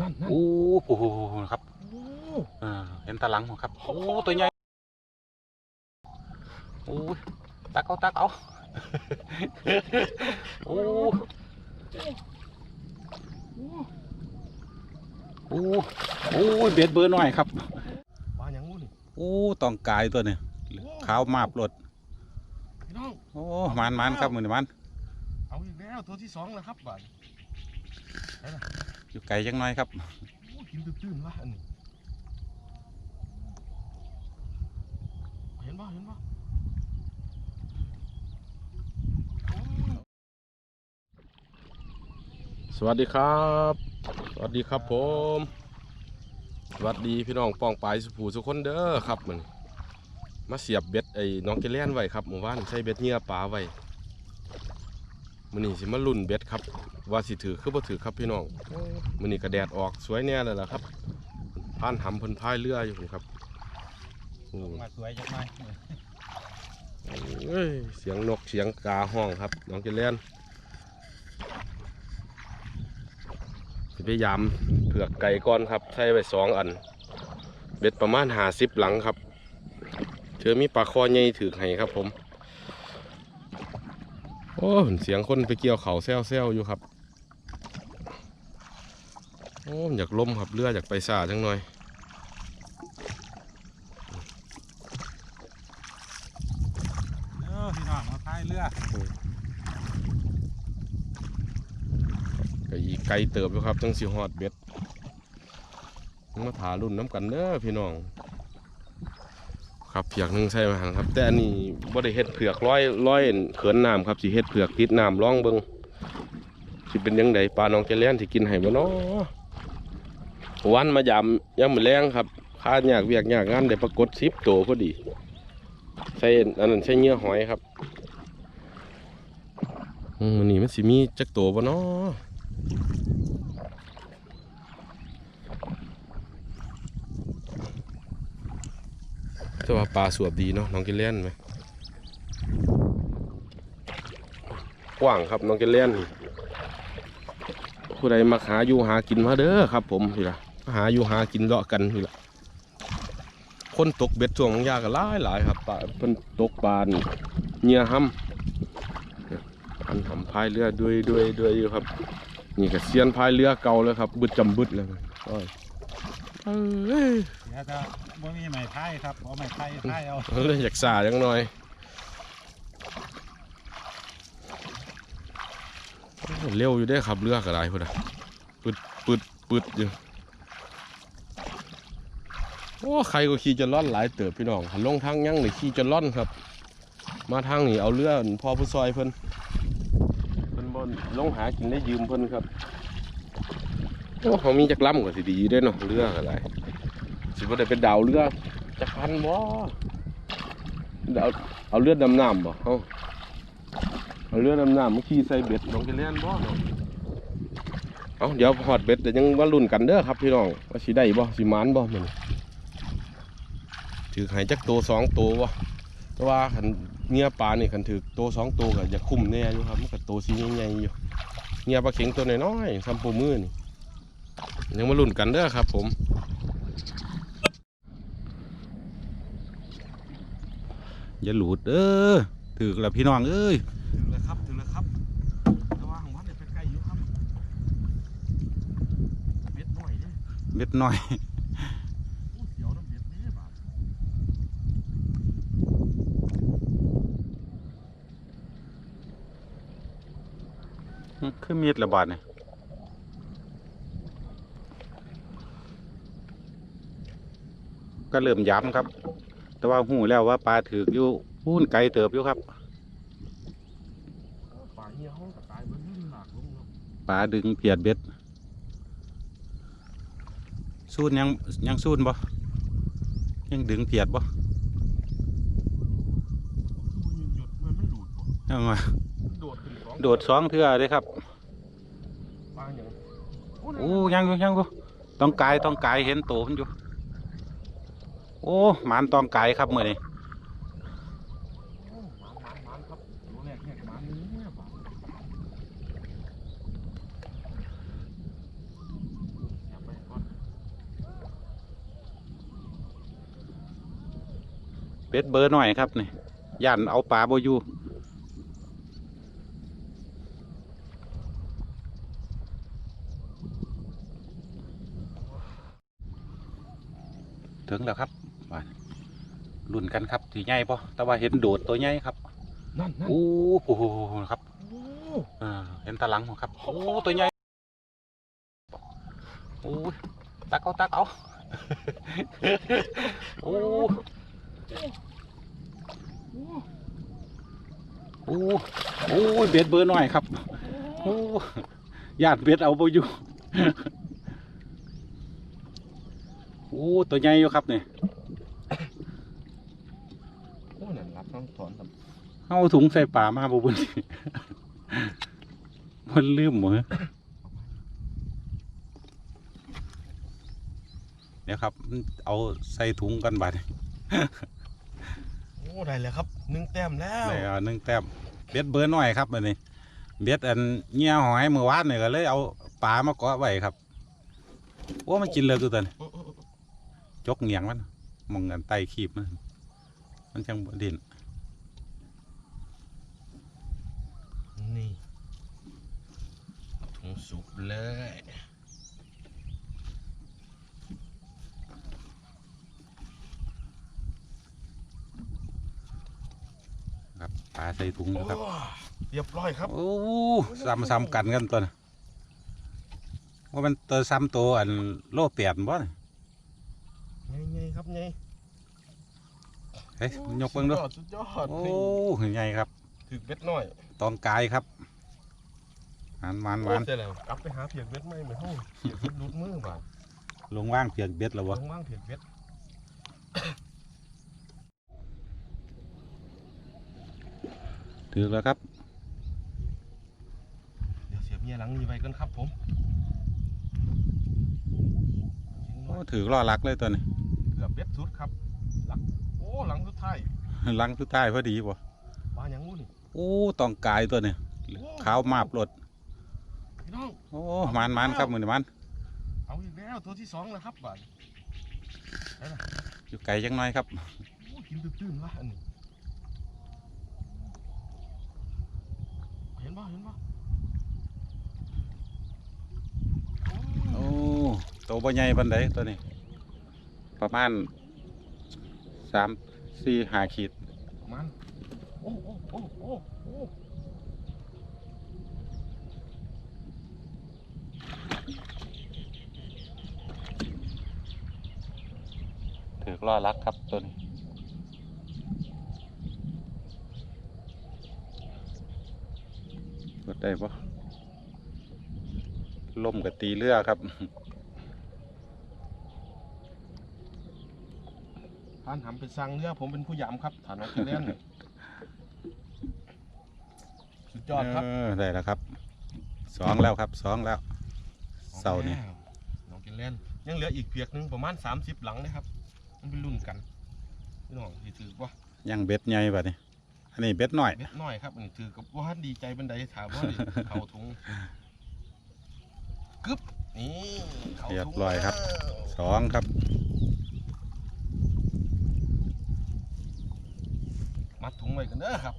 นั่นนั่นโอ้โหครับโอ้เออเห็นตาหลังผมครับ โอ้ตัวใหญ่โอ้ยตักเอาตักเอาโอ้โอ้โอ้ยเบ็ดเบอร์หน่อยครับปลาอย่างงูนี่โอ้ต้องกายตัวนี้ขาวมาบรถพี่น้องโอ้มันมันครับมือนี่มันเอาอีกแล้วตัวที่สองแล้วครับบาด อยู่ไกลจังหน่อยครับโอ้กินตื้นๆวะอันนี้เห็นป่ะเห็นป่ะสวัสดีครับ สวัสดีครับผม สวัสดีพี่น้องป้องปลายสุภูสุกคนเด้อครับมันมาเสียบเบ็ดไอ้น้องเกลเลียนไว้ครับหมู่บ้านใช้เบ็ดเหงื่อปลาไว้ มื้อนี้สิมาลุ่นเบ็ดครับ ว่าสิถือคือบ่ถือครับพี่น้องมื้อนี้ก็แดดออกสวยแน่เลยล่ะครับผ่านหำเพิ่นพายเรืออยู่พุ่นครับโอ้มาสวยจังหน่อยเอ้ยเสียงนกเสียงกาห้องครับ น้องเกลเลียนสิพยายามเผือกไก่ก่อนครับใช้ไว้สองอัน เบ็ดประมาณหาสิบหลังครับเจอมีปลาคอใหญ่ถือให้ครับผม โอ้เสียงคนไปเกี่ยวเขาแซวแซวๆอยู่ครับ โอ้อยากล้มครับเรืออยากไปซาจังหน่อยเออพี่น้องมาพายเรือก็อีกไกลเติบอยู่ครับจังสิฮอดเบ็ดมาถารุ่นน้ำกันเด้อพี่น้อง ครับเผือกหนึงใช่ไหมครับ แต่อันนี้บ่ได้เฮ็ดเผือกร้อยร้อยเขินน้ำครับสิเฮ็ดเผือกติดน้ำร่องเบิงสิเป็นยังไงปลาน้องจะเลี้ยนสิกินให้บ่เนาะวันมายามยามมือแรงครับค่าอยากเวียกยากงานได้ปรากฏ10ตัวพอดีใส่อันนั้นใส่เหงื่อหอยครับอืมนี้มันสิมีจักตัวบ่เนาะ จะว่าปลาสวบดีเนาะน้องกินเล่นไหมกว้างครับน้องกินเล่นผู้ใดมาหาอยู่หากินมาเด้อครับ ผมนี่ละมาหาอยู่หากินเลาะกันนี่ละคนตกเบ็ดช่วงยากกันหลายหลายครับปลาเพิ่นตกปลาเหงียห้ำอันทำพายเรือด้วยด้วยด้วยอยู่ครับ นี่ก็เซียนพายเรือเก่าเลยครับบึดจำบึดเลยโอ้ย เอ้ยเดี๋ยวจะบ่มีไม้พายครับเอาไม้พายพายเอาเลยอยากสาจังหน่อยเร็วอยู่ได้อครับเรือก็ได้พุ่นอะปึดปึดปึดอยู่โอ้ใครก็ขี่จะล่อนหลายเติบพี่น้องหันลงทางยังหรือขี่จะล่อนครับ มาทางนี้เอาเรือพอผู้ซอยเพิ่นเพิ่นบนลงหากินได้ยืมเพิ่นครับโอ้ เขามีจักรลำก็สิดีด้อเนาะเรือก็ได้สิบ่าได้เป็นดาวเรือจักพันบ่เอาเอาเลือดดำน้ำบ่เอาเอาเลือดดำน้ำมาขี่ใส่เบ็ดลองจะเล่นบ่เนาะเอาเดี๋ยวหอดเบ็ดแต่ยังว่ารุ่นกันเด้อครับพี่น้องว่าสิได้บ่สิหมานบ่มันถือไห้จักโตสองโตบ่แต่ว่าขันเงียปลาเนี่ขันถือโตสองโตก็จะคุ้มแน่อยู่ครับมันก็โตสีใหญ่ๆอยู่เงียปลาเข็งตัวน้อยๆซ้ำปูมือนี่ ยังมารุ่นกันเด้อครับ ผม อย่าหลุดเออถือแล้วพี่น้องเอ้ยถึงแล้วครับถึงแล้วครับแต่ว่าของวัดเนี่ยเป็นไก่อยู่ครับเบ็ดหน่อยเด้เบ็ดน้อยโอ้เสียวน้ำเบ็ดเด้บาดคือมีดระบาดเนี่ย ก็เริ่มย้ำครับ แต่ว่าหูแล้วว่าปลาถือกอยู่พูนไกลเติบอยู่ครับป่าเหี้ยห้องกระตายเบิ่งนี่หนักลงเนาะปลาดึงเพียดเบ็ดสูนยังยังสูนบ่ยังดึงเพียดบ่คือมันหยุดมันมันดูดบ่ยังไงโดดขึ้นสองโดดสองเทื่อเลยครับปลาอย่างโอ้ยังอยู่ยังอยู่ต้องกายต้องกายเห็นโตมันอยู่ โอ้หมานตองไก่ครับเมื่อนี้เป็ดเบอร์หน่อยครับนี่ย่านเอาปลาโบยูถึงแล้วครับ รุ่นกันครับสีใหญ่ปะแต่ว่าเห็นโดดตัวใหญ่ครับนั่นนั่นโอ้โหครับโอ้เออเห็นตาหลังบ่ครับโอ้ตัวใหญ่โอ้ยตักเอาตักเอาโอ้โอ้โอ้ยเบ็ดเบอร์หน่อยครับโอ้ญาติเบ็ดเอาไปอยู่โอ้ตัวใหญ่อยู่ครับเนี่ย โอ้นั่นรับ ต้องถอนครับเอาถุงใส่ป่ามาบุบุญมันลืมหมดเดี๋ยวครับ เอาใส่ถุงกันบัดโอ้ได้แล้วครับหนึ่งแต้มแล้วเลยเอาหนึ่งแต้มเบ็ดเบอร์หน่อยครับอันนี้เบ็ดอันเงี้ยหอยเมื่อวานเนี่ยก็เลยเอาปลามาเกาะไว้ครับโอ้มันกินเลยตัวตันอื้ออื้ออื้อจกเหนียงมันมองกันไตขีบมันมันจังบ่ดินนี่เอาถุงสุกเลย ครับ ปลาใส่ถุงโอ้นะครับ เรียบร้อยครับ โอ้ซ้ำซ้ำกันกันตัวน่ะว่ามันตัวซ้ำตัวอันโลเปียนบ่น่ะไงๆครับไงเฮ้ยยกเบิ่งดูสุดยอดโอ้นี่ใหญ่ครับถือเบ็ดหน่อย ตองกายครับหวานหวานหวานโอ้เสร็จแล้วกลับไปหาเพียกเบ็ดไหมเหมือนห้องเพียกเบ็ดรุดมือบ่าลงว่างเปียกเบ็ดแล้ววะว่างๆเพียกเบ็ด ถือแล้วครับ เดี๋ยวเสียบเมียหลังนี้ไว้กันครับผมโอ้ถือล่อลักเลยตัวนี้เกือบเบ็ดสุดครับหลังโอ้หลังสุดท้ายลังสุดท้ายพอดีบ่ปลาอย่างงูนี่โอ้ตองกายตัวนี้ขาวมาบรถพี่น้องโอ้มันมันครับมือนี้มันเอาอีกแล้วตัวที่สองแล้วครับบ่าดอยู่ไกลจังน้อยครับโอ้กินตื้นๆวะอันนี้ ห็นป่ะเห็นป่ะโอ้ตัวบ่ใหญ่บันไดตัวนี้ ประมาณสามสี่ห้าขีดมันโอ้โอ้โอ้โอ้โอ้ถือล่อลักครับตัวนี้กด ได้ปะล่มกับตีเรือครับท่านทำเป็นสั่งเรือผมเป็นผู้ยำครับฐานน้องกินเล่นสุดยอดครับเได้แล้วครับสองแล้วครับสองแล้วเสานี่น้องกินเล่นยังเหลืออีกเพียกหนึงประมาณ30หลังนะครับ มันเป็นรุ่นกันพี่น้องที่ถือว่ายังเบ็ดใหญ่ปะนี่ อันนี้เบ็ดหน่อยเบ็ดน้อยครับอันนี้ถือกับว่าดีใจบันไดถามว่าดิ เขาถุงกึ๊บนี่ข้าถุงเรียบร้อยครับแล้วสองครับ มัดถุงไว้กันเด้อครับ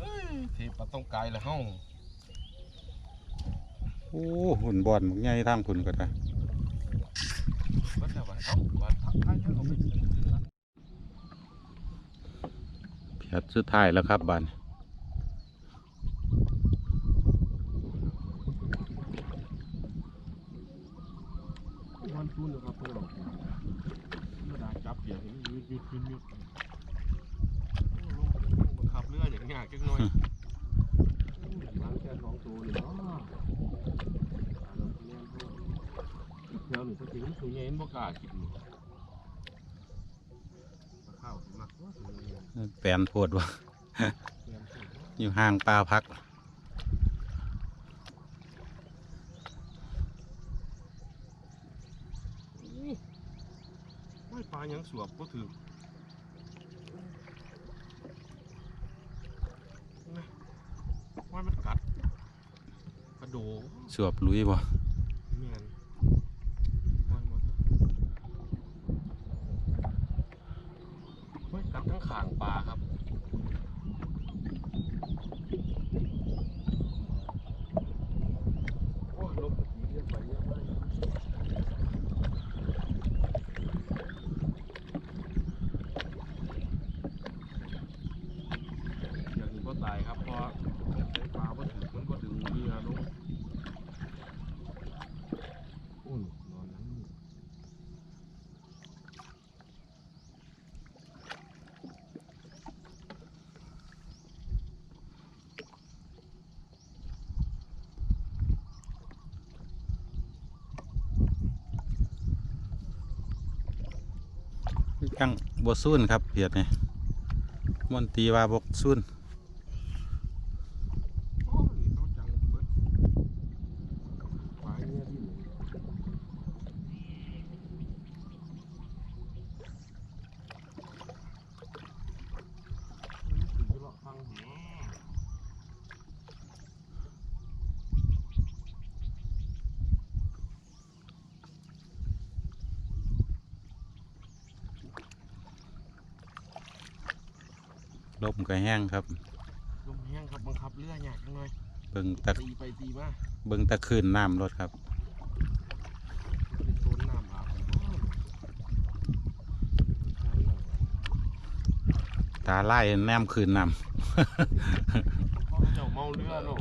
เอ้ยเทปลาต้องกายแล้วเฮ้าโอ้หุ่นบอลใหญ่ทางคุณก็ได้ เบิดแล้วบัดเอ้าบัดทักทายเยอะเอาไป ถึงละเพียดสุดท้ายแล้วครับบานวันทุนนะครับพวกเราธรรมดาจับเปียกเห็นยืดยืดยืดยืดโอ้ลงบังคับเรืออย่างเงี้ยจักหน่อยล้างแค่สองตัวนี่เนาะเดี๋ยวหนูจะถึงตัวใหญ่บ่กล้ากินนี่ข้าวสิมักว่าตัวใหญ่ แปลนโพดวะเตรียมสูตรอยู่ห่างปลาพัก ไม่ปลายังสวบก็ถือว่ามันกัดกระโดดสวบลุยบ่ เมียนว่าหมด จังบซุนครับเพียดนี่มนตีว่าบกซุน โอ้ยเขาจังเบิดหวายเนี่ยดิมันถึงจะเลาะฟังหัว ลมก็แห้งครับ ลมแห้งครับบังคับเรือหยากจังหน่อยเบิ่งตะตีไปตีมาเบิ่งตะคืนน้ำรถครับเป็นโซนน้ำอาบน้ำตาไล่แนมคืนน้พ่อเจ้าเมาเรือเนาะ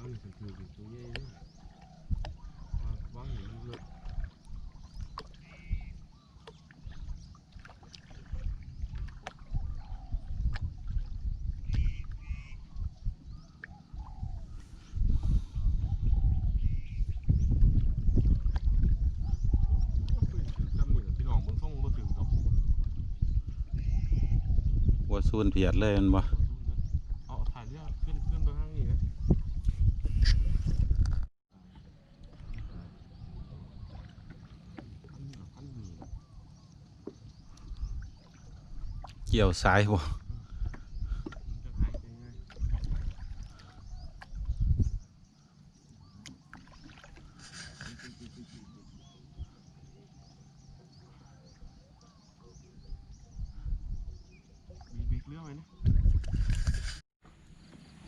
ำเอานี่เป็นคือเป็นตัว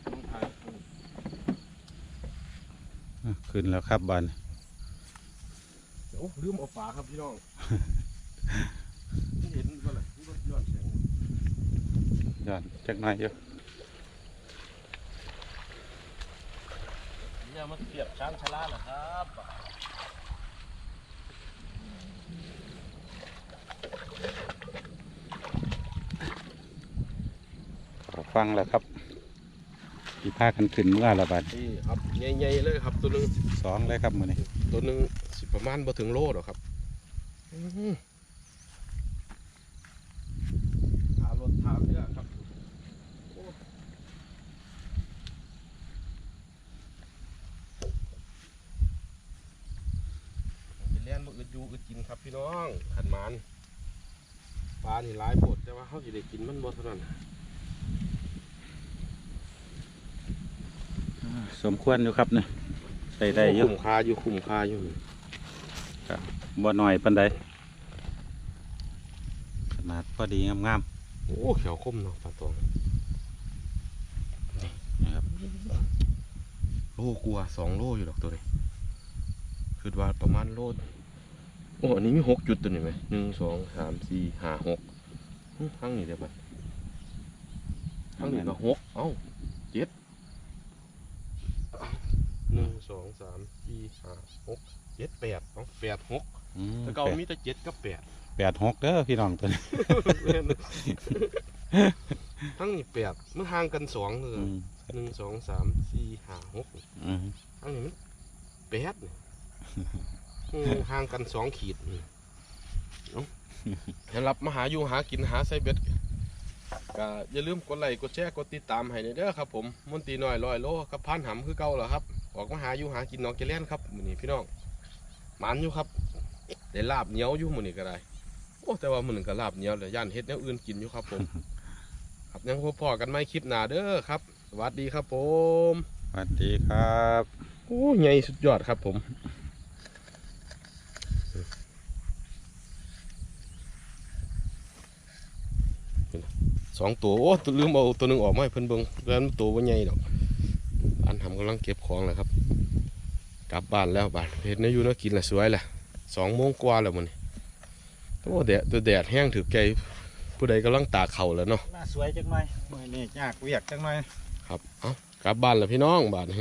ต้องถ่ายอะขึ้นแล้วครับบันโอ้ลืมเอาฝาครับพี่น้อง เห็นว่าอะไรรถย้อนแสง ย้อนจักหน่อยอยู่เนี่ยมันเทียบช้างชลาเหรอครับขอฟังแล้วครับอีพากันขึ้นเมื่อละบัดนี่ครับใหญ่ๆเลยครับตัวหนึงสองเลยครับมื้อนี้ตัวหนึ่งสิประมาณบ่ถึงโลหรอกครับอื้อหือหารถถามเยอะครับโอ้ไปเล่นมาอึดอยู่อึดกินครับพี่น้องขันหมัน ปลานี่หลายโพดแต่ว่าเขาสิได้กินมันบ่เท่านั้นสมควรอยู่ครับเนี่ยใส่ได้อยู่คุ้มค่าอยู่คุ้มค่าอยู่บ่น้อยปานใดขนาดพอดีงามโอ้เขียวคมเนาะปลาตองๆนะครับโลกลัวสองโลอยู่ดอกตัวนี้คือว่าประมาณโลโอ้อันนี้มีหกจุดตัวนี้ไหมหนึ่งสองสามสี่ห้าหกอื้อข้างนี้เดี๋ยวไปข้างนี้ก็หกเอ้าเจ็ดเอ้าหนึ่งสองสามสี่ห้าหกเจ็ดแปดเอ้าแปดหกอืมแต่เก่ามีแต่เจ็ดกับแปดแปดหกเด้อพี่น้องตัวนี้ทั้งนี้แปดมันห่างกันสองเลยอืมหนึ่งสองสามสี่ห้าหกอืมทั้งนี้มันแปดนี่อืม ห่างกันสองขีดนี่เอ้าให้รับมาหาอยู่หากินหาไซเบ็ดก็อย่าลืมกดไลค์กดแชร์กดติดตามให้เด้อครับผมมนตรีน้อยลอยโลกับพันหำคือเก่าแล้วครับออกมาหาอยู่หากินน้องเกลียนครับมื้อนี้พี่น้องหมันอยู่ครับได้ลาบเหนียวอยู่มื้อนี้ก็ได้โอ้แต่ว่ามื้อนี้ก็ลาบเหนียวแต่ย่านเฮ็ดแนวอื่นกินอยู่ครับผม ครับยังพบพอกันไหมคลิปหน้าเด้อครับสวัสดีครับผมสวัสดีครับโอ้ใหญ่สุดยอดครับผม สองตัวโอ้ตัวลืมเอาตัวหนึ่งออกมาให้เพิ่นเบิ่งแล้วมันตัวว่าใหญ่ดอกอันทำกำลังเก็บของแหละครับ กลับบ้านแล้วบ้านเห็ดเนื้ออยู่เนื้อกินแหละสวยแหละสองโมงกว่าแล้วมันโอ้แดดตัวแดดแห้งถือใจผู้ใดกำลังตากเข่าวแล้วเนาะน่าสวยจังหน่อยมื้อนี้ยากเวียกจังหน่อยครับ เอากลับบ้านแล้วพี่น้องบ้านนี้